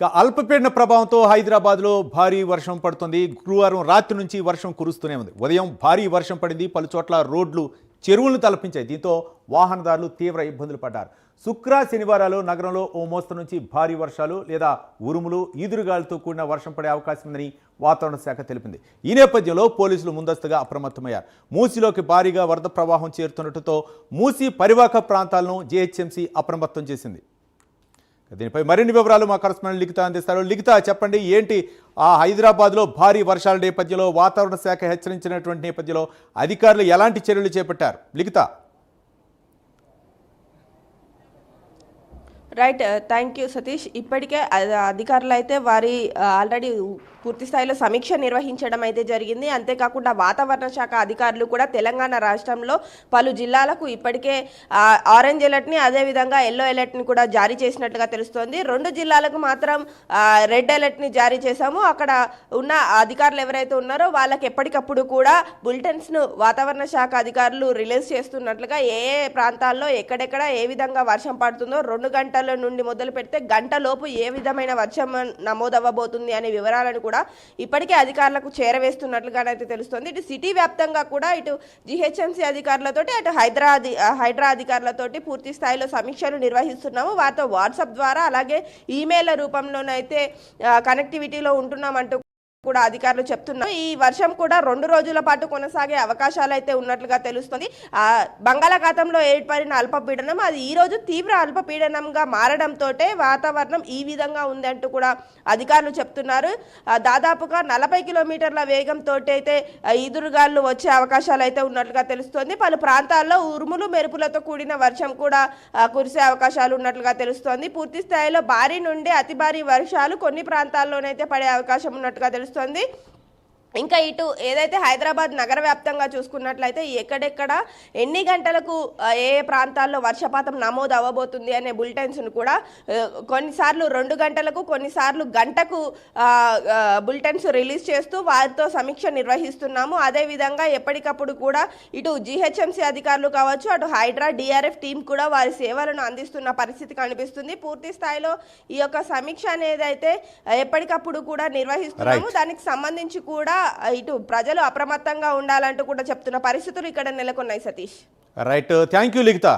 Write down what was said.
ఇక అల్పపీడన ప్రభావంతో హైదరాబాద్లో భారీ వర్షం పడుతుంది. గురువారం రాత్రి నుంచి వర్షం కురుస్తూనే ఉంది. ఉదయం భారీ వర్షం పడింది. పలుచోట్ల రోడ్లు చెరువులను తలపించాయి. దీంతో వాహనదారులు తీవ్ర ఇబ్బందులు పడ్డారు. శుక్ర శనివారాలు నగరంలో ఓ మోస్తరు నుంచి భారీ వర్షాలు లేదా ఉరుములు ఈదురుగాలతో కూడిన వర్షం పడే అవకాశం ఉందని వాతావరణ శాఖ తెలిపింది. ఈ నేపథ్యంలో పోలీసులు ముందస్తుగా అప్రమత్తమయ్యారు. మూసిలోకి భారీగా వరద ప్రవాహం చేరుతుండటంతో మూసి పరివాహక ప్రాంతాలను జేహెచ్ఎంసీ అప్రమత్తం చేసింది. దీనిపై మరిన్ని వివరాలు మా కరస్పాండెంట్ లిఖిత అందిస్తారు. లిఖిత చెప్పండి ఏంటి? ఆ హైదరాబాద్లో భారీ వర్షాల నేపథ్యంలో వాతావరణ శాఖ హెచ్చరించినటువంటి నేపథ్యంలో అధికారులు ఎలాంటి చర్యలు చేపట్టారు? Likhitha. Right thank you Satish. ఇప్పటికే అధికారులు అయితే వారి ఆల్రెడీ పూర్తిస్థాయిలో సమీక్ష నిర్వహించడం అయితే జరిగింది. అంతేకాకుండా వాతావరణ శాఖ అధికారులు కూడా తెలంగాణ రాష్ట్రంలో పలు జిల్లాలకు ఇప్పటికే ఆరెంజ్ అలర్ట్ని అదేవిధంగా ఎల్లో అలర్ట్ని కూడా జారీ చేసినట్లుగా తెలుస్తోంది. రెండు జిల్లాలకు మాత్రం రెడ్ అలర్ట్ని జారీ చేశాము. అక్కడ ఉన్న అధికారులు ఎవరైతే ఉన్నారో వాళ్ళకి ఎప్పటికప్పుడు కూడా బులెటిన్స్ను వాతావరణ శాఖ అధికారులు రిలీజ్ చేస్తున్నట్లుగా ఏ ఏ ప్రాంతాల్లో ఎక్కడెక్కడ ఏ విధంగా వర్షం పడుతుందో రెండు గంటల నుండి మొదలు పెడితే గంటలోపు ఏ విధమైన వర్షం నమోదవ్వబోతుంది అనే వివరాలను కూడా ఇప్పటికే అధికారులకు చేరవేస్తున్నట్లుగానైతే తెలుస్తోంది. ఇటు సిటీ వ్యాప్తంగా కూడా ఇటు జిహెచ్ఎంసీ అధికారులతోటి అటు హైదరా హైడ్రా అధికారులతోటి పూర్తి స్థాయిలో సమీక్షలు నిర్వహిస్తున్నాము. వారితో వాట్సాప్ ద్వారా అలాగే ఈమెయిల్ రూపంలోనైతే కనెక్టివిటీలో ఉంటున్నామంటూ కూడా అధికారులు చెప్తున్నారు. ఈ వర్షం కూడా రెండు రోజుల పాటు కొనసాగే అవకాశాలు అయితే ఉన్నట్లుగా తెలుస్తుంది. ఆ బంగాళాఖాతంలో ఏర్పడిన అల్పపీడనం అది ఈ రోజు తీవ్ర అల్పపీడనంగా మారడంతో వాతావరణం ఈ విధంగా ఉందంటూ కూడా అధికారులు చెప్తున్నారు. దాదాపుగా నలభై కిలోమీటర్ల వేగంతో అయితే ఈదురుగాలు వచ్చే అవకాశాలు అయితే ఉన్నట్లుగా తెలుస్తోంది. పలు ప్రాంతాల్లో ఉరుములు మెరుపులతో కూడిన వర్షం కూడా కురిసే అవకాశాలు ఉన్నట్లుగా తెలుస్తోంది. పూర్తి స్థాయిలో భారీ నుండి అతి భారీ వర్షాలు కొన్ని ప్రాంతాల్లోనైతే పడే అవకాశం ఉన్నట్టుగా తెలుస్తుంది. Sunday ఇంకా ఇటు ఏదైతే హైదరాబాద్ నగర వ్యాప్తంగా చూసుకున్నట్లయితే ఎక్కడెక్కడ ఎన్ని గంటలకు ఏ ఏ ప్రాంతాల్లో వర్షపాతం నమోదు అవ్వబోతుంది అనే బులెటిన్స్ను కూడా కొన్నిసార్లు రెండు గంటలకు కొన్నిసార్లు గంటకు బులెటిన్స్ రిలీజ్ చేస్తూ వారితో సమీక్ష నిర్వహిస్తున్నాము. అదేవిధంగా ఎప్పటికప్పుడు కూడా ఇటు జిహెచ్ఎంసీ అధికారులు కావచ్చు అటు హైడ్రా డిఆర్ఎఫ్ టీం కూడా వారి సేవలను అందిస్తున్న పరిస్థితి కనిపిస్తుంది. పూర్తి స్థాయిలో ఈ యొక్క సమీక్ష అనేది అయితే ఎప్పటికప్పుడు కూడా నిర్వహిస్తున్నాము. దానికి సంబంధించి కూడా ఇటు ప్రజలు అప్రమత్తంగా ఉండాలంటూ కూడా చెప్తున్న పరిస్థితులు ఇక్కడ నెలకొన్నాయి Satish. Right thank you Likhitha